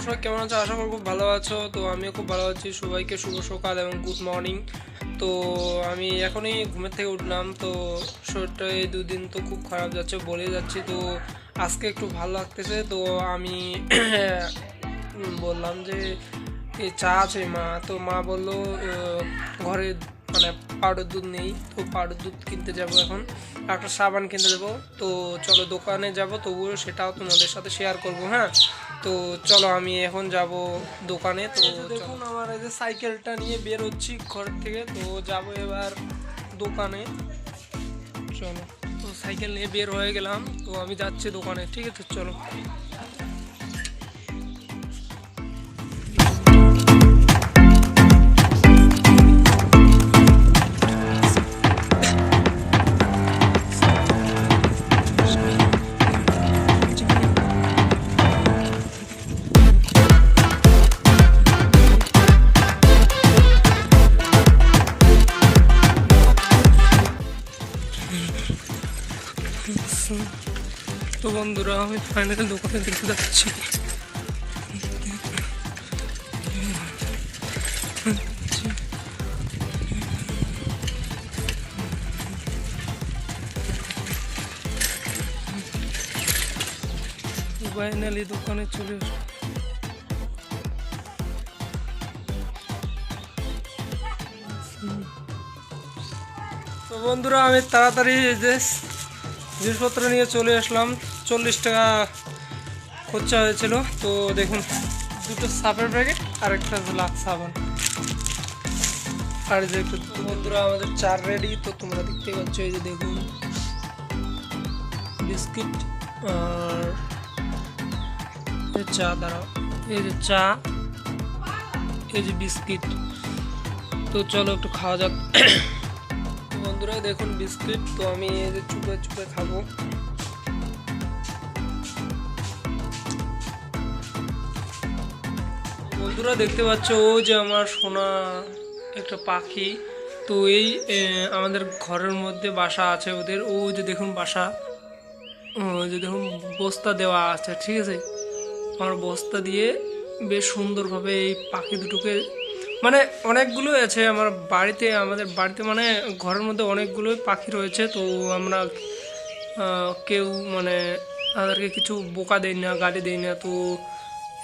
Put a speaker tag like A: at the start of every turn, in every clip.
A: তোমরা সবাই কেমন আছো? আশা করি খুব ভালো আছো। তো আমিও খুব ভালো আছি। সবাইকে শুভ সকাল এবং গুড মর্নিং তো আমি এখনই ঘুমের থেকে উঠলাম। তো শরীরটা এই দুদিন তো খুব খারাপ যাচ্ছে, বলে যাচ্ছি। তো আজকে একটু ভালো লাগতেছে। তো আমি বললাম যে চা আছে মা। তো মা বলল ঘরে মানে পাউডার দুধ নেই। তো পাউডার দুধ কিনতে যাব এখন। একটা সাবান কিনতে দেবো। তো চলো দোকানে যাব। তবুও সেটাও তোমাদের সাথে শেয়ার করব হ্যাঁ? তো চলো আমি এখন যাব দোকানে তো দেখুন আমার এই যে সাইকেলটা নিয়ে বের হচ্ছি ঘর থেকে তো যাব এবার দোকানে। চলো তো সাইকেল নিয়ে বের হয়ে গেলাম তো আমি যাচ্ছি দোকানে ঠিক আছে? চলো। তো বন্ধুরা, আমি ফাইনালি দোকানে দেখতে যাচ্ছি। ফাইনালি দোকানে চলে তো বন্ধুরা, আমি তাড়াতাড়ি যে জিনিসপত্র নিয়ে চলে আসলাম। চল্লিশ টাকা খরচা হয়েছিল। তো দেখুন, দুটো সাপের প্যাকেট আর একটা লাক্স সাবান। আর যে একটু আমাদের চার রেডি তো তোমরা দেখতে পাচ্ছ, এই যে দেখুন, বিস্কিট আর চা, দাঁড়াও, এই যে চা, এই যে বিস্কিট। তো চলো একটু খাওয়া যাক। বন্ধুরা দেখুন বিস্কিট, তো আমি যে চুপে চুপে খাব। বন্ধুরা দেখতে পাচ্ছ, ও যে আমার সোনা একটা পাখি, তো এই আমাদের ঘরের মধ্যে বাসা আছে ওদের। ও যে দেখুন বাসা, ও যে দেখুন বস্তা দেওয়া আছে, ঠিক আছে? আমার বস্তা দিয়ে বেশ সুন্দরভাবে এই পাখি দুটোকে মানে অনেকগুলো আছে আমার বাড়িতে, আমাদের বাড়িতে মানে ঘরের মধ্যে অনেকগুলোই পাখি রয়েছে, তো আমরা কেউ মানে তাদেরকে কিছু বোকা দেই না, গালি দেই না, তো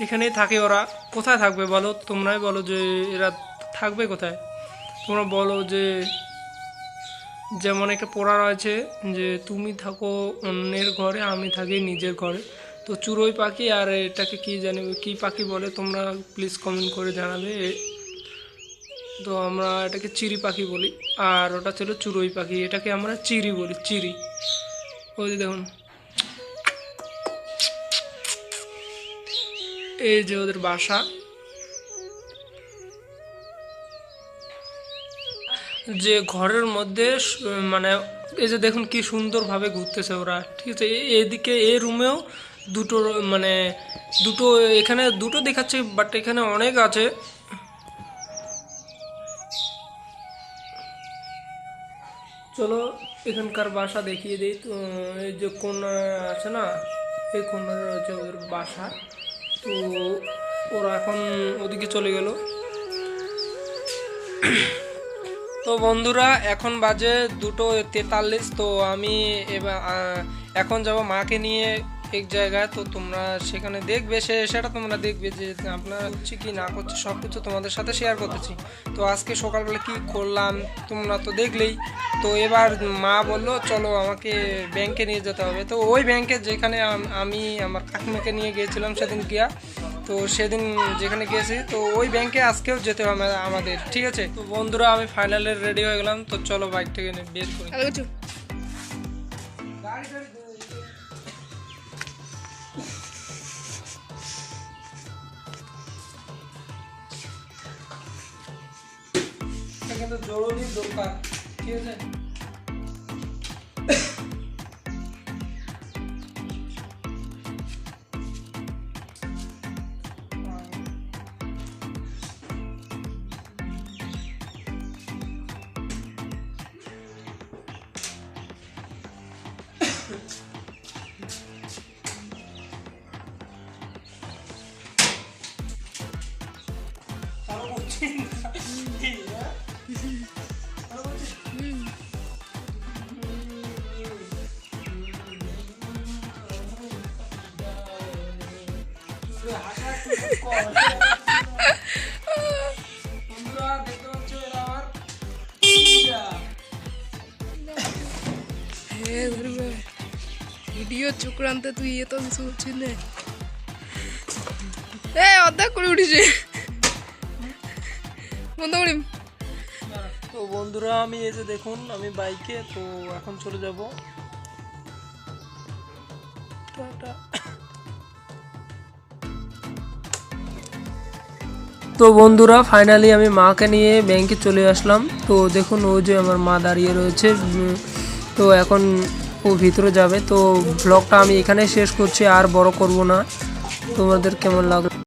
A: এখানেই থাকে ওরা। কোথায় থাকবে বলো? তোমরাই বলো যে এরা থাকবে কোথায়? তোমরা বলো যে, যেমন একটা পড়া রয়েছে যে, তুমি থাকো অন্যের ঘরে, আমি থাকি নিজের ঘরে। তো চুরোই পাখি, আর এটাকে কি জানি, কি পাখি বলে তোমরা প্লিজ কমেন্ট করে জানাবে। তো আমরা এটাকে চিরি পাখি বলি, আর ওটা ছিল চুরোই পাখি, এটাকে আমরা চিরি বলি চিরি ওই দেখুন। এই যে ওদের বাসা। যে ঘরের মধ্যে মানে এই যে দেখুন কি সুন্দরভাবে ঘুরতেছে ওরা। ঠিক আছে এদিকে এই রুমেও দুটো মানে দুটো, এখানে দুটো দেখাচ্ছে বাট এখানে অনেক আছে। চলো এখানকার বাসা দেখিয়ে দিই, তো, এই যে কোন আছে না, এই কোনার রয়েছে ওদের বাসা। তো ওরা এখন ওদিকে চলে গেল। তো বন্ধুরা, এখন বাজে দুটো তেতাল্লিশ, তো আমি এখন যাব মাকে নিয়ে এক জায়গায় তো তোমরা সেখানে দেখবে সে সেটা তোমরা দেখবে যে আপনারা হচ্ছে কি না করছে সব কিছু তোমাদের সাথে শেয়ার করতেছি। তো আজকে সকালবেলা কি করলাম তোমরা তো দেখলেই। তো এবার মা বলল চলো আমাকে ব্যাংকে নিয়ে যেতে হবে। তো ওই ব্যাংকে যেখানে আমি আমার কাকিমাকে নিয়ে গিয়েছিলাম সেদিন গিয়া। তো সেদিন যেখানে গিয়েছি তো ওই ব্যাংকে আজকেও যেতে হবে আমাদের ঠিক আছে? তো বন্ধুরা আমি ফাইনালে রেডি হয়ে গেলাম। তো চলো বাইকটাকে নিয়ে বের করি এটা seguindo o Jolie do Kizzy.
B: Tchau, tchau. Video চক্রান্তে তুই এত কিছু করছিস না। এ অর্ধেক করে উঠেছে। বন্ধ করি
A: তো বন্ধুরা আমি এই যে দেখুন আমি বাইকে তো এখন চলে যাব। টাটা। তো বন্ধুরা ফাইনালি আমি মাকে নিয়ে ব্যাংকে চলে আসলাম। তো দেখুন, ও যে আমার মা দাঁড়িয়ে রয়েছে তো এখন ও ভিতরে যাবে। তো ব্লগটা আমি এখানে শেষ করছি, আর বড় করব না। তোমাদের কেমন লাগল?